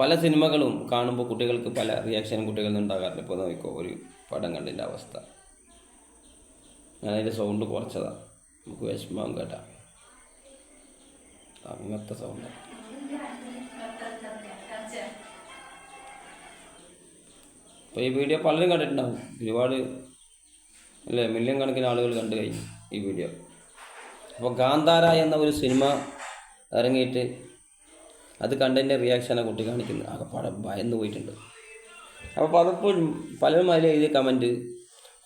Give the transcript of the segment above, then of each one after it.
പല സിനിമകളും കാണുമ്പോൾ കുട്ടികൾക്ക് പല റിയാക്ഷനും കുട്ടികളിൽ നിന്ന് ഉണ്ടാകാറില്ല. ഇപ്പോൾ നോക്കിക്കോ ഒരു പടം കണ്ടിന്റെ അവസ്ഥ. ഞാൻ അതിന്റെ സൗണ്ട് കുറച്ചതാണ് നമുക്ക് വിഷമം കേട്ടാ. അങ്ങനത്തെ സൗണ്ട് അപ്പോൾ ഈ വീഡിയോ പലരും കണ്ടിട്ടുണ്ടാവും. ഒരുപാട് അല്ലേ മില്യൺ കണക്കിന് ആളുകൾ കണ്ടു കഴിഞ്ഞു ഈ വീഡിയോ അപ്പോൾ ഗാന്ധാര എന്ന ഒരു സിനിമ ഇറങ്ങിയിട്ട് അത് കണ്ടതിന്റെ റിയാക്ഷനാണ് കുട്ടി കാണിക്കുന്നത് ആകെപ്പാടെ പടം ഭയന്ന് പോയിട്ടുണ്ട്. അപ്പോൾ പലപ്പോഴും പലരും അതിൽ എഴുതിയ കമന്റ്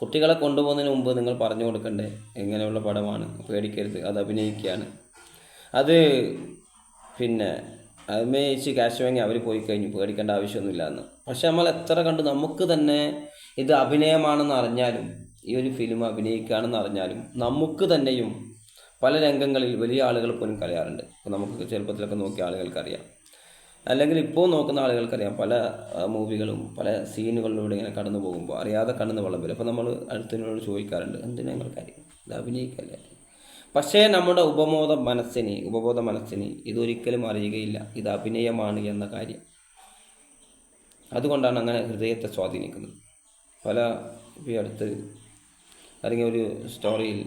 കുട്ടികളെ കൊണ്ടുപോകുന്നതിന് മുമ്പ് നിങ്ങൾ പറഞ്ഞു കൊടുക്കണ്ടേ? എങ്ങനെയുള്ള പടമാണ് പേടിക്കരുത് അത് അഭിനയിക്കുകയാണ്. അത് പിന്നെ അഭിനയിച്ച് ക്യാഷ് വാങ്ങി അവർ പോയി കഴിഞ്ഞു പേടിക്കേണ്ട ആവശ്യമൊന്നുമില്ല എന്ന്. പക്ഷെ നമ്മൾ എത്ര കണ്ട് നമുക്ക് തന്നെ ഇത് അഭിനയമാണെന്ന് അറിഞ്ഞാലും ഈ ഒരു ഫിലിം അഭിനയിക്കുകയാണെന്ന് അറിഞ്ഞാലും നമുക്ക് തന്നെയും പല രംഗങ്ങളിൽ വലിയ ആളുകൾ പോലും കലയാറുണ്ട് ഇപ്പോൾ നമുക്ക് ചെറുപ്പത്തിലൊക്കെ നോക്കിയ ആളുകൾക്കറിയാം. അല്ലെങ്കിൽ ഇപ്പോൾ നോക്കുന്ന ആളുകൾക്കറിയാം പല മൂവികളും പല സീനുകളിലൂടെ ഇങ്ങനെ കടന്നു പോകുമ്പോൾ അറിയാതെ കടന്ന് വെള്ളം വരും. അപ്പോൾ നമ്മൾ അടുത്തതിനോട് ചോദിക്കാറുണ്ട് എന്തിനാ ഞങ്ങൾക്കറിയാം ഇത് അഭിനയിക്കല്ലേ? പക്ഷേ നമ്മുടെ ഉപബോധ മനസ്സിന് ഉപബോധ മനസ്സിന് ഇതൊരിക്കലും അറിയുകയില്ല. ഇത് അഭിനയമാണ് എന്ന കാര്യം. അതുകൊണ്ടാണ് അങ്ങനെ ഹൃദയത്തെ സ്വാധീനിക്കുന്നത്. പല ഈ അടുത്ത് അല്ലെങ്കിൽ ഒരു സ്റ്റോറിയിൽ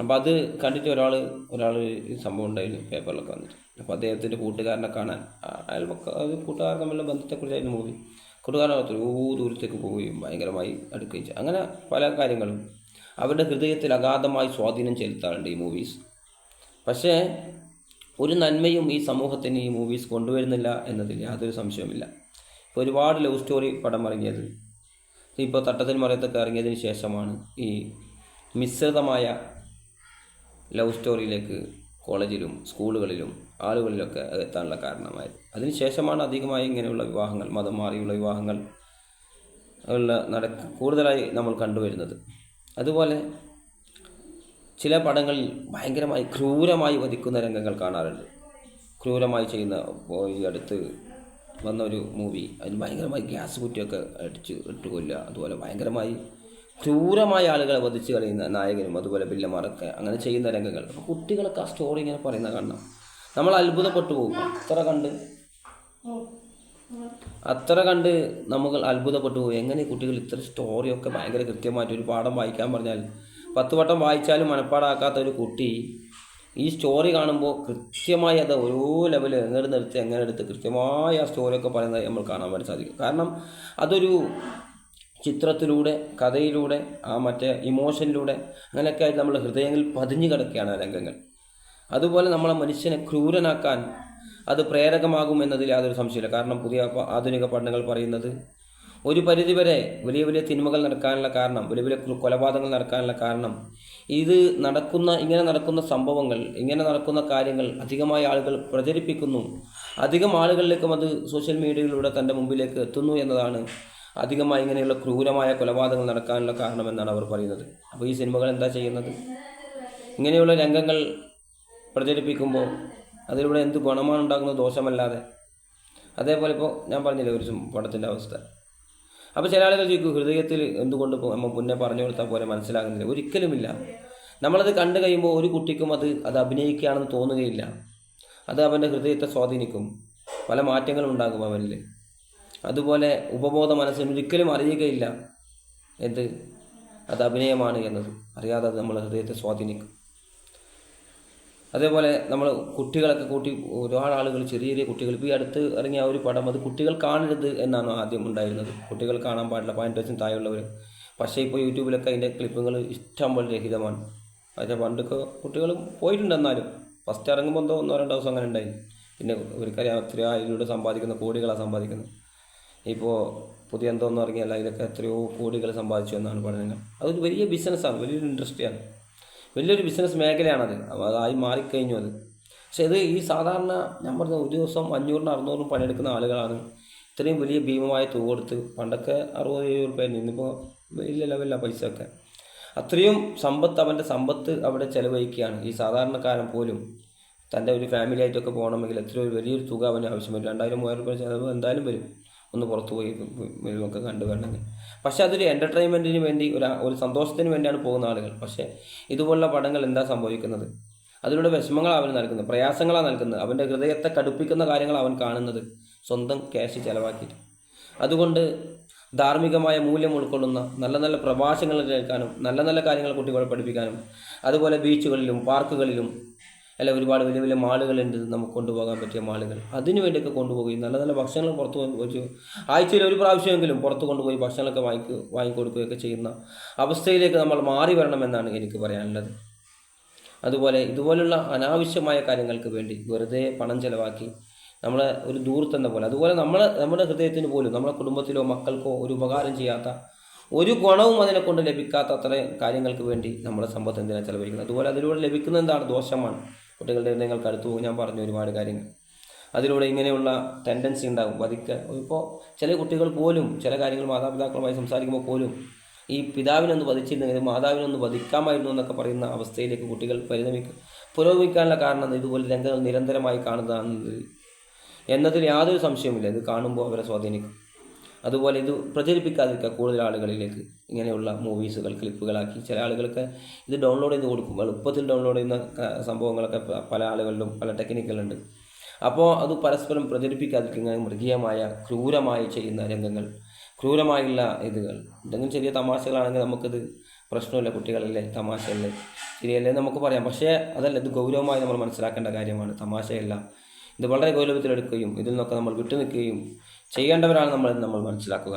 അപ്പോൾ അത് കണ്ടിട്ട് ഒരാൾ ഒരാൾ ഈ സംഭവം ഉണ്ടായിരുന്നു പേപ്പറിലൊക്കെ വന്നിട്ട്. അപ്പോൾ അദ്ദേഹത്തിന്റെ കൂട്ടുകാരനെ കാണാൻ അയാൾ അത് കൂട്ടുകാരൻ തമ്മിലുള്ള ബന്ധത്തെക്കുറിച്ചായിരുന്നു മൂവി കൂട്ടുകാരൻ ഓ ദൂരത്തേക്ക് പോവുകയും ഭയങ്കരമായി അടുക്കുകയും ചെയ്യും അങ്ങനെ പല കാര്യങ്ങളും. അവരുടെ ഹൃദയത്തിൽ അഗാധമായി സ്വാധീനം ചെലുത്താറുണ്ട് ഈ മൂവീസ് പക്ഷേ ഒരു നന്മയും ഈ സമൂഹത്തിന് ഈ മൂവീസ് കൊണ്ടുവരുന്നില്ല എന്നതിൽ യാതൊരു സംശയവുമില്ല. ഇപ്പോൾ ഒരുപാട് ലവ് സ്റ്റോറി പടം ഇറങ്ങിയത്. ഇപ്പോൾ തട്ടത്തിൽ മറയത്തൊക്കെ ഇറങ്ങിയതിന് ശേഷമാണ് ഈ മിശ്രിതമായ ലവ് സ്റ്റോറിയിലേക്ക് കോളേജിലും സ്കൂളുകളിലും ആളുകളിലൊക്കെ എത്താനുള്ള കാരണമായത്. അതിനുശേഷമാണ് അധികമായി ഇങ്ങനെയുള്ള വിവാഹങ്ങൾ മതം മാറിയുള്ള വിവാഹങ്ങൾ ഉള്ള നട കൂടുതലായി നമ്മൾ കണ്ടുവരുന്നത്. അതുപോലെ ചില പടങ്ങളിൽ ഭയങ്കരമായി ക്രൂരമായി വധിക്കുന്ന രംഗങ്ങൾ കാണാറുണ്ട്. ക്രൂരമായി ചെയ്യുന്ന ഈ അടുത്ത് വന്ന ഒരു മൂവി അതിന് ഭയങ്കരമായി ഗ്യാസ് കുറ്റിയൊക്കെ അടിച്ച് ഇട്ട് കൊല്ലുക അതുപോലെ ഭയങ്കരമായി ക്രൂരമായ ആളുകളെ വധിച്ചു കളയുന്ന നായകനും അതുപോലെ ബില്ലമാരൊക്കെ അങ്ങനെ ചെയ്യുന്ന രംഗങ്ങൾ. അപ്പോൾ കുട്ടികളൊക്കെ ആ സ്റ്റോറി ഇങ്ങനെ പറയുന്ന കാണണം. നമ്മൾ അത്ഭുതപ്പെട്ടു പോകും. അത്ര കണ്ട് അത്ര കണ്ട് നമ്മൾ അത്ഭുതപ്പെട്ടു പോകും. എങ്ങനെ കുട്ടികൾ ഇത്ര സ്റ്റോറിയൊക്കെ ഭയങ്കര കൃത്യമായിട്ട് ഒരു പാഠം വായിക്കാൻ പറഞ്ഞാൽ പത്ത് വട്ടം വായിച്ചാലും മനപ്പാടാക്കാത്ത ഒരു കുട്ടി ഈ സ്റ്റോറി കാണുമ്പോൾ കൃത്യമായി അത് ഓരോ ലെവൽ എങ്ങനെ നിർത്തി എങ്ങനെ എടുത്ത് കൃത്യമായ ആ സ്റ്റോറിയൊക്കെ പറയുന്നത് നമ്മൾ കാണാൻ വേണ്ടി സാധിക്കും. കാരണം അതൊരു ചിത്രത്തിലൂടെ കഥയിലൂടെ ആ മറ്റേ ഇമോഷനിലൂടെ അങ്ങനെയൊക്കെ നമ്മൾ ഹൃദയങ്ങളിൽ പതിഞ്ഞു കിടക്കുകയാണ് ആ രംഗങ്ങൾ. അതുപോലെ നമ്മളെ മനുഷ്യനെ ക്രൂരനാക്കാൻ അത് പ്രേരകമാകും എന്നതിൽ യാതൊരു സംശയമില്ല കാരണം പുതിയ ആധുനിക പഠനങ്ങൾ പറയുന്നത് ഒരു പരിധിവരെ വലിയ വലിയ തിന്മകൾ നടക്കാനുള്ള കാരണം വലിയ വലിയ കൊലപാതകങ്ങൾ നടക്കാനുള്ള കാരണം ഇത് നടക്കുന്ന ഇങ്ങനെ നടക്കുന്ന സംഭവങ്ങൾ ഇങ്ങനെ നടക്കുന്ന കാര്യങ്ങൾ അധികമായ ആളുകൾ പ്രചരിപ്പിക്കുന്നു. അധികം ആളുകളിലേക്കും അത് സോഷ്യൽ മീഡിയയിലൂടെ തന്റെ മുമ്പിലേക്ക് എത്തുന്നു എന്നതാണ് അധികമായി ഇങ്ങനെയുള്ള ക്രൂരമായ കൊലപാതകങ്ങൾ നടക്കാനുള്ള കാരണമെന്നാണ് അവർ പറയുന്നത്. അപ്പോൾ ഈ സിനിമകൾ എന്താ ചെയ്യുന്നത്? ഇങ്ങനെയുള്ള രംഗങ്ങൾ പ്രചരിപ്പിക്കുമ്പോൾ അതിലൂടെ എന്ത് ഗുണമാണ് ഉണ്ടാകുന്നത്? ദോഷമല്ലാതെ. അതേപോലെ ഇപ്പോൾ ഞാൻ പറഞ്ഞില്ലേ ഒരു പടത്തിന്റെ അവസ്ഥ. അപ്പോൾ ചില ആളുകൾ ചോദിക്കും ഹൃദയത്തിൽ എന്തുകൊണ്ട് നമ്മൾ മുന്നേ പറഞ്ഞു കൊടുത്താൽ പോലെ മനസ്സിലാകുന്നില്ല. ഒരിക്കലുമില്ല. നമ്മളത് കണ്ടു കഴിയുമ്പോൾ ഒരു കുട്ടിക്കും അത് അത് അഭിനയിക്കുകയാണെന്ന് തോന്നുകയില്ല. അത് അവന്റെ ഹൃദയത്തെ സ്വാധീനിക്കും. പല മാറ്റങ്ങളും ഉണ്ടാകും അവനിൽ അതുപോലെ ഉപബോധ മനസ്സിന് ഒരിക്കലും അറിയുകയില്ല എന്ത്? അത് അഭിനയമാണ് എന്നത്. അറിയാതെ അത് നമ്മളെ ഹൃദയത്തെ സ്വാധീനിക്കും. അതേപോലെ നമ്മൾ കുട്ടികളൊക്കെ കൂട്ടി ഒരുപാട് ആളുകൾ ചെറിയ ചെറിയ കുട്ടികൾ. ഇപ്പോൾ ഈ അടുത്ത് ഇറങ്ങിയ ഒരു പടം അത് കുട്ടികൾ കാണരുത് എന്നാണ് ആദ്യം ഉണ്ടായിരുന്നത്. കുട്ടികൾ കാണാൻ പാടില്ല പതിനെട്ട് വയസ്സിന് താഴെയുള്ളവർ. പക്ഷേ ഇപ്പോൾ യൂട്യൂബിലൊക്കെ അതിന്റെ ക്ലിപ്പുകൾ ഇഷ്ടം പോലെ രഹിതമാണ്. പക്ഷേ പണ്ടൊക്കെ കുട്ടികൾ പോയിട്ടുണ്ട് എന്നാലും. ഫസ്റ്റ് ഇറങ്ങുമ്പോൾ എന്തോ ഒന്നോ രണ്ടോ ദിവസം അങ്ങനെ ഉണ്ടായി. പിന്നെ ഇവർക്കറിയാം എത്രയോ ഇതിലൂടെ സമ്പാദിക്കുന്ന കോടികളാണ് സമ്പാദിക്കുന്നത്. ഇപ്പോൾ പുതിയ എന്തോന്നും ഇറങ്ങിയല്ല ഇതൊക്കെ എത്രയോ കോടികൾ സമ്പാദിച്ചു എന്നാണ് പറയുന്നത്. അതൊരു വലിയ ബിസിനസ്സാണ് വലിയൊരു ഇൻഡസ്ട്രിയാണ് വലിയൊരു ബിസിനസ് മേഖലയാണത്. അതായി മാറിക്കഴിഞ്ഞു അത്. പക്ഷെ ഇത് ഈ സാധാരണ ഞാൻ പറഞ്ഞ ഒരു ദിവസം അഞ്ഞൂറിനും അറുന്നൂറിനും പണിയെടുക്കുന്ന ആളുകളാണ് ഇത്രയും വലിയ ഭീമമായ തുക കൊടുത്ത് പണ്ടൊക്കെ അറുപത് എഴുപത് റുപ്യ ഇന്നിപ്പോൾ വലിയ ലെവലില്ല പൈസ ഒക്കെ അത്രയും സമ്പത്ത് അവന്റെ സമ്പത്ത് അവിടെ ചെലവഴിക്കുകയാണ്. ഈ സാധാരണക്കാരൻ പോലും തന്റെ ഒരു ഫാമിലി ആയിട്ടൊക്കെ പോകണമെങ്കിൽ എത്രയോ വലിയൊരു തുക അവന് ആവശ്യം വരും. രണ്ടായിരം മൂവായിരം രൂപ ചിലവ് എന്തായാലും വരും. ഒന്ന് പുറത്ത് പോയി വരുമൊക്കെ കണ്ടു വേണമെങ്കിൽ പക്ഷെ അതൊരു എന്റർടൈൻമെന്റിന് വേണ്ടി ഒരു ഒരു സന്തോഷത്തിന് വേണ്ടിയാണ് പോകുന്ന ആളുകൾ. പക്ഷേ ഇതുപോലുള്ള പടങ്ങൾ എന്താ സംഭവിക്കുന്നത്? അതിലൂടെ വിഷമങ്ങളാണ് അവൻ നൽകുന്നത് പ്രയാസങ്ങളാണ് നൽകുന്നത്. അവന്റെ ഹൃദയത്തെ കടുപ്പിക്കുന്ന കാര്യങ്ങൾ അവൻ കാണുന്നത് സ്വന്തം ക്യാഷ് ചിലവാക്കിയിട്ട്. അതുകൊണ്ട് ധാർമ്മികമായ മൂല്യം ഉൾക്കൊള്ളുന്ന നല്ല നല്ല പ്രഭാഷണങ്ങൾ കേൾക്കാനും നല്ല നല്ല കാര്യങ്ങൾ കുട്ടികളെ പഠിപ്പിക്കാനും അതുപോലെ ബീച്ചുകളിലും പാർക്കുകളിലും അല്ല ഒരുപാട് വലിയ വലിയ മാളുകളുണ്ട്. നമുക്ക് കൊണ്ടുപോകാൻ പറ്റിയ മാളുകൾ. അതിനു വേണ്ടിയൊക്കെ കൊണ്ടുപോകുകയും നല്ല നല്ല ഭക്ഷണങ്ങൾ പുറത്ത് ഒരു ആഴ്ചയിൽ ഒരു പ്രാവശ്യമെങ്കിലും പുറത്ത് കൊണ്ടുപോയി ഭക്ഷണമൊക്കെ വാങ്ങിക്കുക വാങ്ങിക്കൊടുക്കുകയൊക്കെ ചെയ്യുന്ന അവസ്ഥയിലേക്ക് നമ്മൾ മാറി വരണമെന്നാണ് എനിക്ക് പറയാനുള്ളത്. അതുപോലെ ഇതുപോലുള്ള അനാവശ്യമായ കാര്യങ്ങൾക്ക് വേണ്ടി വെറുതെ പണം ചെലവാക്കി നമ്മളെ ഒരു ദൂരത്തെന്ന പോലെ. അതുപോലെ നമ്മൾ നമ്മുടെ ഹൃദയത്തിന് പോലും നമ്മുടെ കുടുംബത്തിലോ മക്കൾക്കോ ഒരു ഉപകാരം ചെയ്യാത്ത ഒരു ഗുണവും അതിനെ കൊണ്ട് ലഭിക്കാത്ത അത്രയും കാര്യങ്ങൾക്ക് വേണ്ടി നമ്മുടെ സമ്പത്ത് എന്തിനാണ് ചെലവഴിക്കുന്നത്? അതുപോലെ അതിലൂടെ ലഭിക്കുന്ന എന്താണ് ദോഷമാണ്. കുട്ടികളുടെ ഹൃദയങ്ങൾക്ക് അടുത്തു ഞാൻ പറഞ്ഞു ഒരുപാട് കാര്യങ്ങൾ. അതിലൂടെ ഇങ്ങനെയുള്ള ടെൻഡൻസി ഉണ്ടാകും. വധിക്ക ഇപ്പോൾ ചില കുട്ടികൾ പോലും ചില കാര്യങ്ങൾ മാതാപിതാക്കളുമായി സംസാരിക്കുമ്പോൾ പോലും ഈ പിതാവിനൊന്ന് വധിച്ചിരുന്നെങ്കിൽ മാതാവിനൊന്ന് വധിക്കാമായിരുന്നു എന്നൊക്കെ പറയുന്ന അവസ്ഥയിലേക്ക് കുട്ടികൾ പരിണമിക്കും. പുരോഗമിക്കാനുള്ള കാരണം ഇതുപോലെ രംഗങ്ങൾ നിരന്തരമായി കാണുന്നതാണ് എന്നതിൽ യാതൊരു സംശയവുമില്ല. ഇത് കാണുമ്പോൾ അവരെ സ്വാധീനിക്കും. അതുപോലെ ഇത് പ്രചരിപ്പിക്കാതിരിക്കുക കൂടുതൽ ആളുകളിലേക്ക്. ഇങ്ങനെയുള്ള മൂവീസുകൾ ക്ലിപ്പുകളാക്കി ചില ആളുകൾക്ക് ഇത് ഡൗൺലോഡ് ചെയ്ത് കൊടുക്കും. എളുപ്പത്തിൽ ഡൗൺലോഡ് ചെയ്യുന്ന സംഭവങ്ങളൊക്കെ പല ആളുകളിലും പല ടെക്നിക്കുകളുണ്ട് അപ്പോൾ അത് പരസ്പരം പ്രചരിപ്പിക്കാതിരിക്കുന്ന മൃഗീയമായ ക്രൂരമായി ചെയ്യുന്ന രംഗങ്ങൾ ക്രൂരമായുള്ള ഇതുകൾ. എന്തെങ്കിലും ചെറിയ തമാശകളാണെങ്കിൽ നമുക്കിത് പ്രശ്നമില്ല കുട്ടികളല്ലേ തമാശയല്ലേ. ശരിയല്ലേ നമുക്ക് പറയാം. പക്ഷേ അതല്ല ഇത് ഗൗരവമായി നമ്മൾ മനസ്സിലാക്കേണ്ട കാര്യമാണ്. തമാശയല്ല. ഇത് വളരെ ഗൗരവത്തിലെടുക്കുകയും ഇതിൽ നിന്നൊക്കെ നമ്മൾ വിട്ടുനിൽക്കുകയും ചെയ്യേണ്ടവരാണ് നമ്മൾ നമ്മൾ മനസ്സിലാക്കുക.